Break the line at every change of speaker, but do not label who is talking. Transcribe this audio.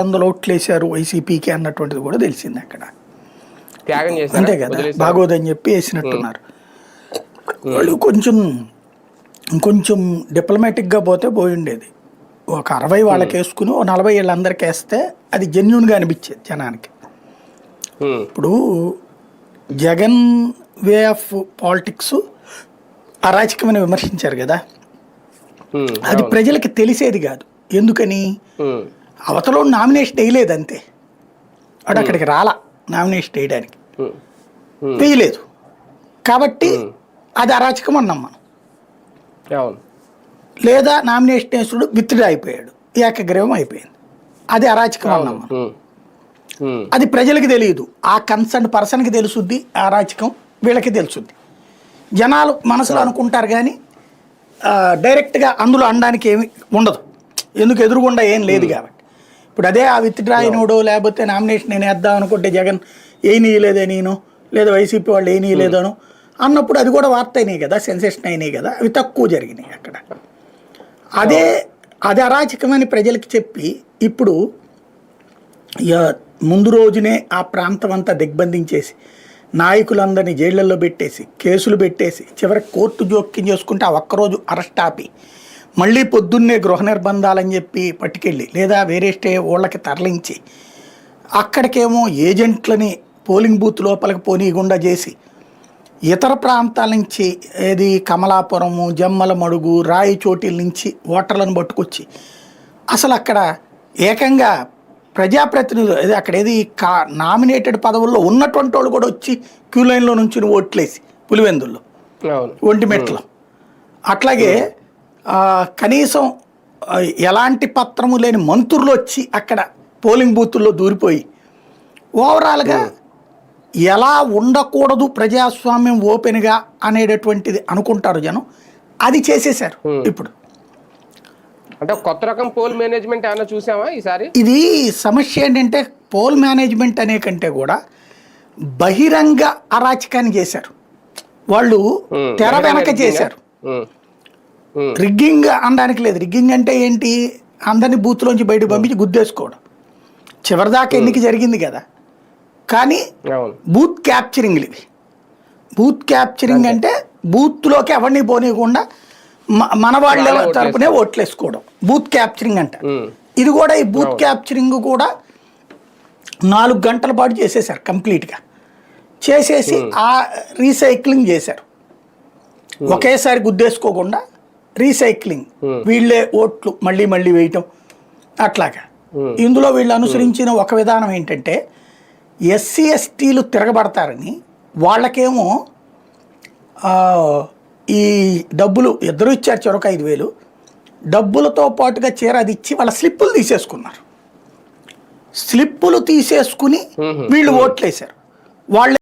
వందలు ఓట్లేశారు వైసీపీకి అన్నటువంటిది కూడా తెలిసింది అక్కడ.
త్యాగం
అంతే కదా? బాగోదని చెప్పి వేసినట్టున్నారు. వాళ్ళు కొంచెం కొంచెం డిప్లొమాటిక్గా పోతే పోయి ఉండేది ఒక అరవై వాళ్ళకి వేసుకుని ఓ నలభై వీళ్ళందరికీ వేస్తే అది జెన్యున్గా అనిపించేది జనానికి. ఇప్పుడు జగన్ వే ఆఫ్ పాలిటిక్స్ అరాచకమని విమర్శించారు కదా. అది ప్రజలకి తెలిసేది కాదు. ఎందుకని? అవతలో నామినేషన్ వేయలేదు అంతే. వాడు అక్కడికి రాలా నామినేషన్ వేయడానికి.
ఉమ్, ఉమ్,
వేయలేదు. కాబట్టి అది అరాచకం అన్నాం మనం. లేదా నామినేషన్ వేసుడు విత్డ్రా అయిపోయాడు. ఏకగ్రీవం అయిపోయింది. అది అరాచకం అన్నాం మనం. అది ప్రజలకి తెలియదు. ఆ కన్సర్న్ పర్సన్కి తెలుసుద్ది అరాచకం వీళ్ళకి తెలుసుద్ది. జనాలు మనసులో అనుకుంటారు కానీ డైరెక్ట్గా అందులో అనడానికి ఏమి ఉండదు. ఎందుకు ఎదురుగుండా ఏం లేదు కాబట్టి. ఇప్పుడు అదే ఆ విత్డ్రా అయినోడో లేకపోతే నామినేషన్ నేను వేద్దాం అనుకుంటే జగన్ ఏ నీయలేదే నేను? లేదా వైసీపీ వాళ్ళు ఏ నీయలేదను అన్నప్పుడు అది కూడా వార్త అయినాయి కదా సెన్సేషన్ అయినాయి కదా అవి తక్కువ జరిగినాయి అక్కడ. అదే అది అరాచకమని ప్రజలకి చెప్పి ఇప్పుడు ఇక ముందు రోజునే ఆ ప్రాంతం అంతా దిగ్బంధించేసి నాయకులందరినీ జైళ్ళల్లో పెట్టేసి కేసులు పెట్టేసి చివరికి కోర్టు జోక్యం చేసుకుంటే ఆ ఒక్కరోజు అరెస్ట్ ఆపి మళ్ళీ పొద్దున్నే గృహ నిర్బంధాలని చెప్పి పట్టుకెళ్ళి లేదా వేరే స్టే ఊళ్ళకి తరలించి అక్కడికేమో ఏజెంట్లని పోలింగ్ బూత్ లోపలికి పోనీయకుండా చేసి ఇతర ప్రాంతాల నుంచి ఏది కమలాపురము జమ్మల మడుగు రాయి చోటీల నుంచి ఓటర్లను పట్టుకొచ్చి అసలు అక్కడ ఏకంగా ప్రజాప్రతినిధులు అదే అక్కడ ఏది కా నామినేటెడ్ పదవుల్లో ఉన్నటువంటి వాళ్ళు కూడా వచ్చి క్యూ లైన్లో నుంచి ఓట్లేసి పులివెందుల్లో ఒంటిమెట్లో అట్లాగే కనీసం ఎలాంటి పత్రము లేని మంత్రులు వచ్చి అక్కడ పోలింగ్ బూతుల్లో దూరిపోయి ఓవరాల్గా ఎలా ఉండకూడదు ప్రజాస్వామ్యం ఓపెన్గా అనేటటువంటిది అనుకుంటారు జనం అది చేసేశారు ఇప్పుడు.
అంటే కొత్త రకం పోల్ మేనేజ్మెంట్ ఏమైనా చూసామా ఈసారి?
ఇది సమస్య ఏంటంటే పోల్ మేనేజ్మెంట్ అనే కంటే కూడా బహిరంగ అరాచకాన్ని చేశారు. వాళ్ళు తెర వెనక? చేశారు. రిగ్గింగ్ అనడానికి లేదు. రిగ్గింగ్ అంటే ఏంటి? అందరినీ బూత్లోంచి బయటకు పంపించి గుద్దేసుకోవడం. చివరిదాకా ఎన్నిక జరిగింది కదా? కానీ బూత్ క్యాప్చరింగ్లు ఇవి. బూత్ క్యాప్చరింగ్ అంటే బూత్లోకి ఎవరిని పోనీయకుండా మన వాళ్ళ తరపునే ఓట్లేసుకోవడం. బూత్ క్యాప్చరింగ్ అంట. ఇది కూడా ఈ బూత్ క్యాప్చరింగ్ కూడా నాలుగు గంటల పాటు చేసేసారు కంప్లీట్గా. చేసేసి ఆ రీసైక్లింగ్ చేశారు. ఒకేసారి గుద్దేసుకోకుండా రీసైక్లింగ్. వీళ్ళే ఓట్లు మళ్ళీ మళ్ళీ వేయటం. అట్లాగా. ఇందులో వీళ్ళు అనుసరించిన ఒక విధానం ఏంటంటే ఎస్సీ ఎస్టీలు తిరగబడతారని వాళ్ళకేమో ఈ డబ్బులు ఇద్దరు ఇచ్చారు చెరొక ఐదు వేలు. డబ్బులతో పాటుగా చీర అది ఇచ్చి వాళ్ళ స్లిప్పులు తీసేసుకున్నారు. స్లిప్పులు తీసేసుకుని వీళ్ళు ఓట్లేశారు. వాళ్ళ